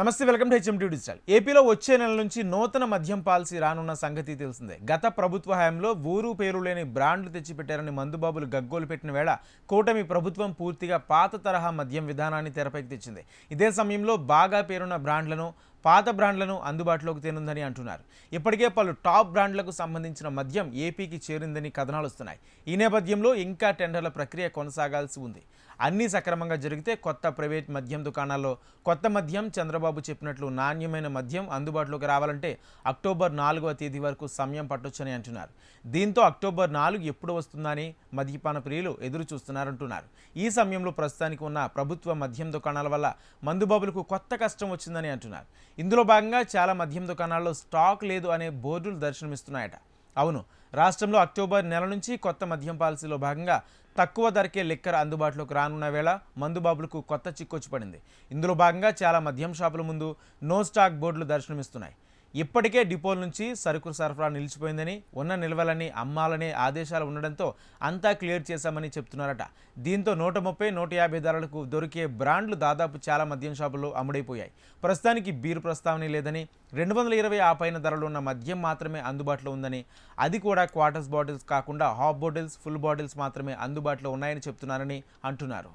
నమస్తే welcome to HMT digital. ఏపీలో వచ్చే నెల నుంచి నూతన మద్యం పాలసీ రానున్న సంగతి తెలిసిందే. గత ప్రభుత్వ హయాంలో ఊరు పేరు లేని బ్రాండ్లు తెచ్చిపెట్టారని మందుబాబులు గగ్గోలు పెట్టిన వేళ కూటమి ప్రభుత్వం పూర్తిగా పాత తరహా మద్యం విధానాన్ని తెరపైకి తెచ్చింది. ఇదే సమయంలో బాగా పేరున్న బ్రాండ్లను పాత బ్రాండ్లను అందుబాటులోకి తేనుందని అంటున్నారు. ఇప్పటికే పలు టాప్ బ్రాండ్లకు సంబంధించిన మద్యం ఏపీకి చేరిందని కథనాలు వస్తున్నాయి. ఈ నేపథ్యంలో ఇంకా టెండర్ల ప్రక్రియ కొనసాగాల్సి ఉంది. అన్నీ సక్రమంగా జరిగితే కొత్త ప్రైవేట్ మద్యం దుకాణాల్లో కొత్త మద్యం చంద్రబాబు చెప్పినట్లు నాణ్యమైన మద్యం అందుబాటులోకి రావాలంటే అక్టోబర్ నాలుగవ తేదీ వరకు సమయం పట్టొచ్చని అంటున్నారు. దీంతో అక్టోబర్ నాలుగు ఎప్పుడు వస్తుందని మద్యపాన ప్రియులు ఎదురు చూస్తున్నారంటున్నారు. ఈ సమయంలో ప్రస్తుతానికి ఉన్న ప్రభుత్వ మద్యం దుకాణాల వల్ల మందుబాబులకు కొత్త కష్టం వచ్చిందని అంటున్నారు. ఇందులో భాగంగా చాలా మద్యం దుకాణాల్లో స్టాక్ లేదు అనే బోర్డులు దర్శనమిస్తున్నాయట. అవును రాష్ట్రంలో అక్టోబర్ నెల నుంచి కొత్త మద్యం పాలసీలో భాగంగా తక్కువ ధరకే లిక్కర్ అందుబాటులోకి రానున్న వేళ మందుబాబులకు కొత్త చిక్కొచ్చి పడింది. ఇందులో భాగంగా చాలా మద్యం షాపుల ముందు నో స్టాక్ బోర్డులు దర్శనమిస్తున్నాయి. ఇప్పటికే డిపోల నుంచి సరుకు సరఫరా నిలిచిపోయిందని ఉన్న నిల్వలని అమ్మాలనే ఆదేశాలు ఉండడంతో అంతా క్లియర్ చేశామని చెప్తున్నారట. దీంతో నూట ముప్పై నూట యాభై ధరలకు దొరికే బ్రాండ్లు దాదాపు చాలా మద్యం షాపుల్లో అమ్ముడైపోయాయి. ప్రస్తుతానికి బీరు ప్రస్తావన లేదని రెండు వందల ఇరవై ఆ పైన ధరలు ఉన్న మద్యం మాత్రమే అందుబాటులో ఉందని అది కూడా క్వార్టర్స్ బాటిల్స్ కాకుండా హాఫ్ బాటిల్స్ ఫుల్ బాటిల్స్ మాత్రమే అందుబాటులో ఉన్నాయని చెప్తున్నారని అంటున్నారు.